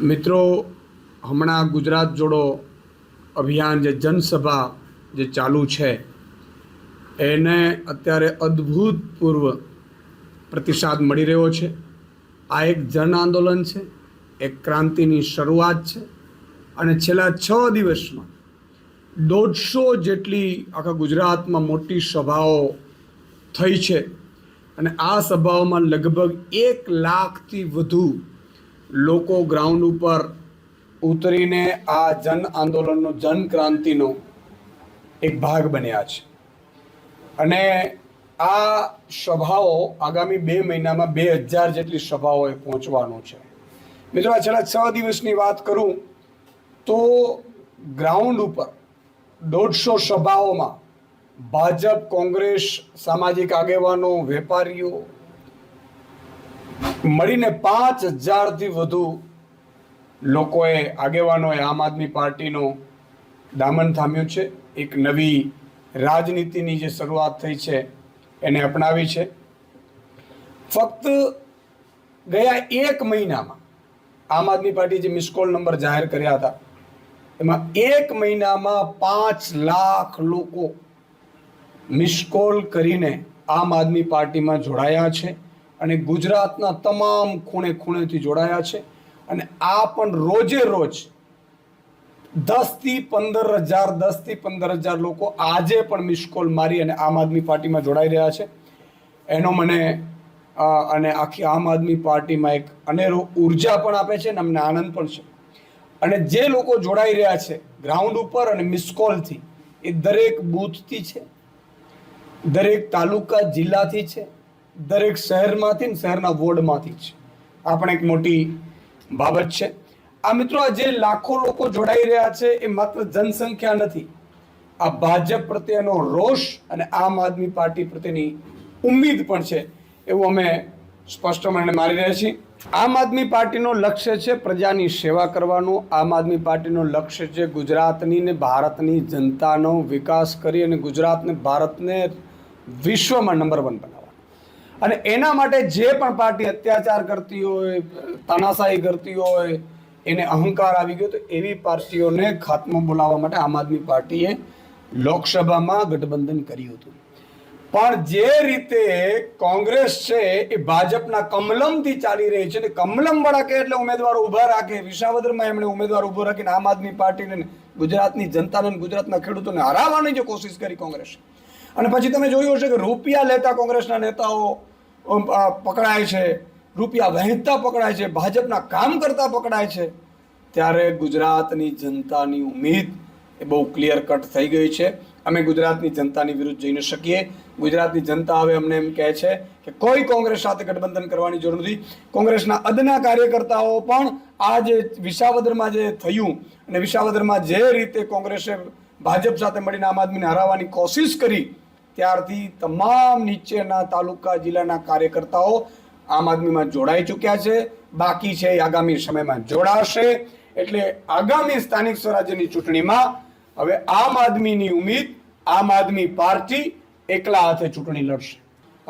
મિત્રો, હમણાં ગુજરાત જોડો અભિયાન જે જનસભા જે ચાલુ છે, એને અત્યારે અદ્ભુતપૂર્વ પ્રતિસાદ મળી રહ્યો છે. આ એક જન આંદોલન છે, એક ક્રાંતિની શરૂઆત છે અને છેલ્લા છ દિવસમાં દોઢસો જેટલી આખા ગુજરાતમાં મોટી સભાઓ થઈ છે અને આ સભાઓમાં લગભગ એક લાખથી વધુ લોકો ગ્રાઉન્ડ ઉપર ઉતરીને આ જન આંદોલનનો, જન ક્રાંતિનો એક ભાગ બન્યા છે. અને આ સભાઓ આગામી બે મહિનામાં બે હજાર જેટલી સભાઓએ પહોંચવાનું છે. મિત્રો, આ છેલ્લા છ દિવસની વાત કરું તો ગ્રાઉન્ડ ઉપર દોઢસો સભાઓમાં ભાજપ, કોંગ્રેસ, સામાજિક આગેવાનો, વેપારીઓ મળીને પાંચ હજારથી વધુ લોકોએ આગેવાનોએ આમ આદમી પાર્ટીનો દામન થામ્યું છે. એક નવી રાજનીતિની જે શરૂઆત થઈ છે એને અપનાવી છે. ફક્ત ગયા એક મહિનામાં આમ આદમી પાર્ટી જે મિસકોલ નંબર જાહેર કર્યા હતા, એમાં એક મહિનામાં પાંચ લાખ લોકો મિસકોલ કરીને આમ આદમી પાર્ટીમાં જોડાયા છે. અને ગુજરાતના તમામ ખૂણે ખૂણેથી જોડાયા છે. અને આ પણ રોજે રોજ દસથી પંદર હજાર, દસથી પંદર હજાર લોકો આજે પણ મિસ કોલ મારી અને આમ આદમી પાર્ટીમાં જોડાઈ રહ્યા છે. એનો મને અને આખી આમ આદમી પાર્ટીમાં એક અનેરો ઊર્જા પણ આપે છે અને અમને આનંદ પણ છે. અને જે લોકો જોડાઈ રહ્યા છે ગ્રાઉન્ડ ઉપર અને મિસ કોલથી, એ દરેક બૂથથી છે, દરેક તાલુકા જિલ્લાથી છે દરેક શહેરમાંથી ને શહેરના વોર્ડમાંથી જ. આ પણ એક મોટી બાબત છે. આ મિત્રો, આ જે લાખો લોકો જોડાઈ રહ્યા છે, એ માત્ર જનસંખ્યા નથી. આ ભાજપ પ્રત્યેનો રોષ અને આમ આદમી પાર્ટી પ્રત્યેની ઉમ્મીદ પણ છે, એવું અમે સ્પષ્ટપણે મારી રહ્યા છીએ. આમ આદમી પાર્ટીનો લક્ષ્ય છે પ્રજાની સેવા કરવાનું. આમ આદમી પાર્ટીનો લક્ષ્ય છે ગુજરાતની ને ભારતની જનતાનો વિકાસ કરી અને ગુજરાતને ભારતને વિશ્વમાં નંબર વન બનાવવાનું. અને એના માટે જે પણ પાર્ટી અત્યાચાર કરતી હોય, તાનાશાહી કરતી હોય, એને અહંકાર આવી ગયો, તો એવી પાર્ટીઓને ખાતમો બોલાવવા માટે આમ આદમી પાર્ટીએ લોકસભામાં ગઠબંધન કર્યું હતું. પણ જે રીતે કોંગ્રેસ છે એ ભાજપના કમલમથી ચાલી રહી છે ને કમલમ વડા કે એટલે ઉમેદવારો ઊભા રાખે. વિસાવદરમાં એમણે ઉમેદવાર ઊભો રાખીને આમ આદમી પાર્ટીને ગુજરાતની જનતાને ગુજરાતના ખેડૂતોને હરાવવાની જે કોશિશ કરી કોંગ્રેસ. અને પછી તમે જોયું હશે કે રૂપિયા લેતા કોંગ્રેસના નેતાઓ પકડાય છે, રૂપિયા વહેંચતા પકડાય છે, ભાજપના કામ કરતા પકડાય છે, ત્યારે ગુજરાતની જનતાની ઉમ્મીદ એ બહુ ક્લિયર કટ થઈ ગઈ છે. અમે ગુજરાતની જનતાની વિરુદ્ધ જઈ ન શકીએ. ગુજરાતની જનતા હવે અમને એમ કહે છે કે કોઈ કોંગ્રેસ સાથે ગઠબંધન કરવાની જરૂર નથી. કોંગ્રેસના અદના કાર્યકર્તાઓ પણ આ જે વિસાવદરમાં જે થયું અને વિસાવદરમાં જે રીતે કોંગ્રેસે ભાજપ સાથે મળીને આમ આદમીને હરાવવાની કોશિશ કરી ત્યારથી તમામ નીચેના તાલુકા જિલ્લાના કાર્યકર્તાઓ આમ આદમીમાં જોડાઈ ચૂક્યા છે. બાકી છે આગામી સમયમાં જોડાશે. એટલે આગામી સ્થાનિક સ્વરાજ્યની ચૂંટણીમાં હવે આમ આદમીની ઉમેદ, આમ આદમી પાર્ટી એકલા હાથે ચૂંટણી લડશે.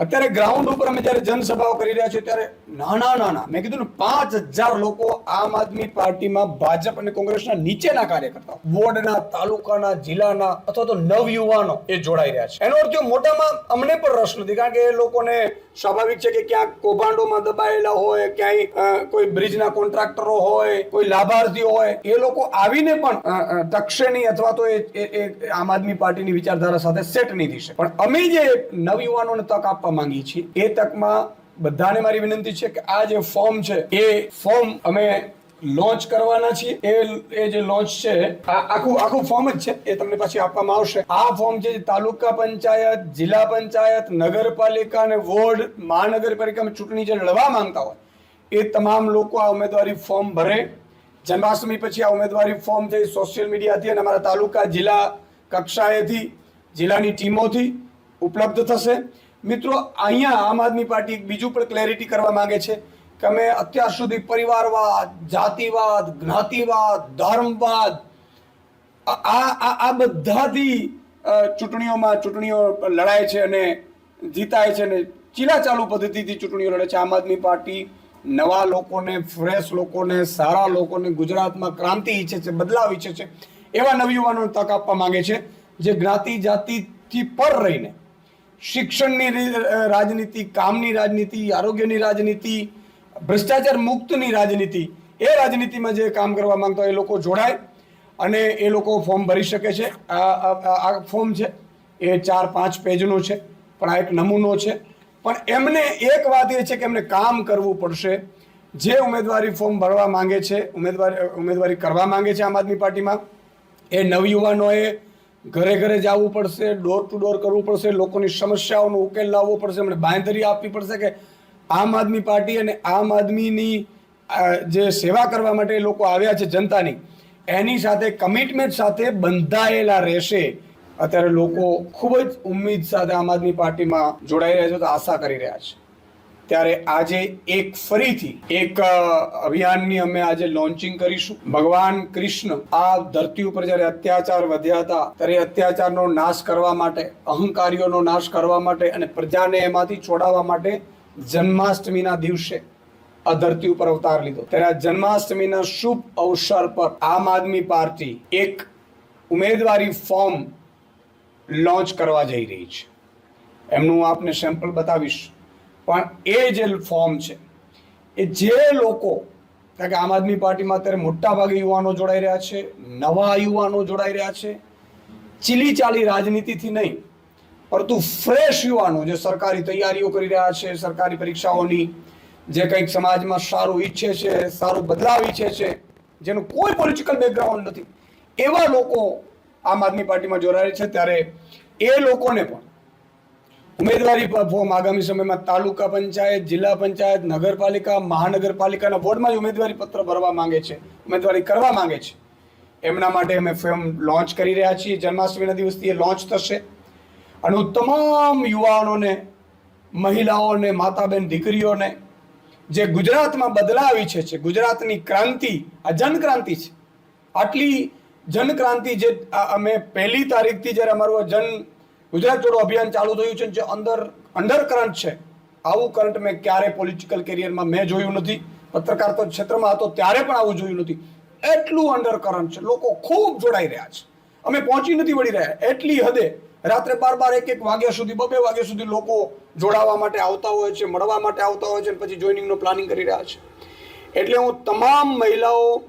અત્યારે ગ્રાઉન્ડ ઉપર અમે જ્યારે જનસભાઓ કરી રહ્યા છીએ, ત્યારે નાના નાના, મેં કીધું ને, પાંચ હજાર લોકો આમ આદમી પાર્ટીમાં ભાજપ અને કોંગ્રેસના નીચેના કાર્યકર્તા વોર્ડના, તાલુકાના, જિલ્લાના અથવા તો નવયુવાનો એ જોડાઈ રહ્યા છે. એનો અર્થ મોટામાં અમને પણ રસ નથી, કારણ કે એ લોકોને સ્વાભાવિક છે કે ક્યાંક કૌભાંડોમાં દબાયેલા હોય, ક્યાંય કોઈ બ્રિજના કોન્ટ્રાક્ટરો હોય, કોઈ લાભાર્થીઓ હોય, એ લોકો આવીને પણ ટકશે નહીં અથવા તો એ આમ આદમી પાર્ટીની વિચારધારા સાથે સેટ નહીં થશે. પણ અમે જે નવયુવાનોને તક આપવા માંગીએ છીએ. એ તકમાં બધાને મારી વિનંતી છે કે આ જે ફોર્મ છે, એ ફોર્મ અમે લોન્ચ કરવાના છીએ. એ એ જે લોન્ચ છે આખું આખું ફોર્મ જ છે, એ તમને પછી આપવામાં આવશે. આ ફોર્મ છે તાલુકા પંચાયત, જિલ્લા પંચાયત, નગરપાલિકા અને વોર્ડ મહાનગરપાલિકામાં ચૂંટણી જે લડવા માંગતા હોય, એ તમામ લોકો આ ઉમેદવારી ફોર્મ ભરે. જન્માષ્ટમી પછી આ ઉમેદવારી ફોર્મ છે સોશિયલ મીડિયાથી અને અમારા તાલુકા જિલ્લા કક્ષાએથી, જિલ્લાની ટીમોથી ઉપલબ્ધ થશે. મિત્રો, અહીંયા આમ આદમી પાર્ટી બીજું પણ ક્લેરિટી કરવા માંગે છે કે અમે અત્યાર સુધી પરિવારવાદ, જાતિવાદ, જ્ઞાતિવાદ, ધર્મવાદ, આ- આ બધાથી ચૂંટણીઓમાં ચૂંટણીઓ લડાય છે અને જીતાય છે અને ચીલા ચાલુ પદ્ધતિથી ચૂંટણીઓ લડે છે. આમ આદમી પાર્ટી નવા લોકોને, ફ્રેશ લોકોને, સારા લોકોને ગુજરાતમાં ક્રાંતિ ઈચ્છે છે, બદલાવ ઈચ્છે છે, એવા નવયુવાનોને તક આપવા માંગે છે, જે જ્ઞાતિ જાતિથી પર રહીને શિક્ષણની રાજનીતિ, કામની રાજનીતિ, આરોગ્યની રાજનીતિ, ભ્રષ્ટાચાર મુક્તની રાજનીતિ, એ રાજનીતિમાં જે કામ કરવા માંગતા હોય એ લોકો જોડાય અને એ લોકો ફોર્મ ભરી શકે છે. આ ફોર્મ છે. એ ચાર, પાંચ પેજનું છે, પણ આ એક નમૂનો છે. પણ એમને એક વાત એ છે કે એમને કામ કરવું પડશે. જે ઉમેદવારી ફોર્મ ભરવા માંગે છે, ઉમેદવારી ઉમેદવારી કરવા માંગે છે આમ આદમી પાર્ટીમાં, એ નવયુવાનોએ ઘરે ઘરે જવું પડશે ડોર ટુ ડોર કરવું પડશે, લોકોની સમસ્યાઓનો ઉકેલ લાવવો પડશે એમણે બાંયધરી આપવી પડશે કે આમ આદમી પાર્ટી અને આમ આદમીની જે સેવા કરવા માટે લોકો આવ્યા છે જનતાની, એની સાથે કમિટમેન્ટ સાથે બંધાયેલા રહેશે. અત્યારે લોકો ખૂબ જ ઉમ્મીદ સાથે આમ આદમી પાર્ટીમાં જોડાઈ રહ્યા છે, તો આશા કરી રહ્યા છે. ત્યારે આજે એક ફરીથી એક અભિયાનની અમે આજે લોન્ચિંગ કરીશું. ભગવાન કૃષ્ણ આ ધરતી ઉપર જ્યારે અત્યાચાર વધ્યા હતા, ત્યારે અત્યાચારનો નાશ કરવા માટે, અહંકારીઓનો નાશ કરવા માટે અને પ્રજાને એમાંથી છોડાવવા માટે જન્માષ્ટમીના દિવસે આ ધરતી ઉપર અવતાર લીધો. ત્યારે આ જન્માષ્ટમીના શુભ અવસર પર આમ આદમી પાર્ટી એક ઉમેદવારી ફોર્મ લોન્ચ કરવા જઈ રહી છે. એમનું આપને સેમ્પલ બતાવીશ. પણ એ જે ફોર્મ છે. એ જે લોકો, કારણ કે આમ આદમી પાર્ટીમાં અત્યારે મોટા ભાગે યુવાનો જોડાઈ રહ્યા છે, નવા યુવાનો જોડાઈ રહ્યા છે ચીલી ચાલી રાજનીતિથી નહીં, પરંતુ ફ્રેશ યુવાનો જે સરકારી તૈયારીઓ કરી રહ્યા છે, સરકારી પરીક્ષાઓની, જે કંઈક સમાજમાં સારું ઈચ્છે છે, સારું બદલાવ ઈચ્છે છે, જેનું કોઈ પોલિટિકલ બેકગ્રાઉન્ડ નથી, એવા લોકો આમ આદમી પાર્ટીમાં જોડાય છે, ત્યારે એ લોકોને પણ ઉમેદવારી ફોર્મ આગામી સમયમાં તાલુકા પંચાયત, જિલ્લા પંચાયત, નગરપાલિકા, મહાનગરપાલિકાના બોર્ડમાં જ ઉમેદવારી પત્ર ભરવા માંગે છે. ઉમેદવારી કરવા માંગે છે. એમના માટે અમે ફોર્મ લોન્ચ કરી રહ્યા છીએ. જન્માષ્ટમીના દિવસથી એ લોન્ચ થશે. અને હું તમામ યુવાનોને, મહિલાઓને, માતાબેન, દીકરીઓને જે ગુજરાતમાં બદલાવ ઈચ્છે છે, ગુજરાતની ક્રાંતિ, આ જનક્રાંતિ છે. આટલી જનક્રાંતિ જે અમે પહેલી તારીખથી જ્યારે અમારું જન ગુજરાત જોડો અભિયાન ચાલુ થયું છે જે અંદર અંડર કરંટ છે. આવું કરંટ મેં ક્યારે પોલિટિકલ કેરિયરમાં મેં જોયું નથી. પત્રકાર તો ક્ષેત્રમાં હતો, ત્યારે પણ આવું જોયું નથી. એટલું અંડર કરંટ છે. લોકો ખૂબ જોડાઈ રહ્યા છે. અમે પહોંચી નથી વળી રહ્યા. એટલી હદે રાત્રે બાર બાર એક એક વાગ્યા સુધી બબે વાગ્યા સુધી લોકો જોડાવા માટે આવતા હોય છે, મળવા માટે આવતા હોય છે અને પછી જોઈનિંગનું પ્લાનિંગ કરી રહ્યા છે. એટલે હું તમામ મહિલાઓ,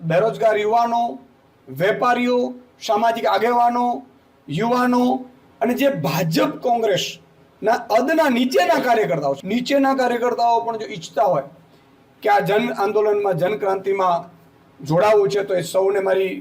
બેરોજગાર યુવાનો, વેપારીઓ, સામાજિક આગેવાનો, યુવાનો અને જે ભાજપ કોંગ્રેસના અદના નીચેના કાર્યકર્તાઓ નીચેના કાર્યકર્તાઓ પણ જો ઈચ્છતા હોય કે આ જન આંદોલનમાં જનક્રાંતિમાં જોડાવવું છે, તો એ સૌને મારી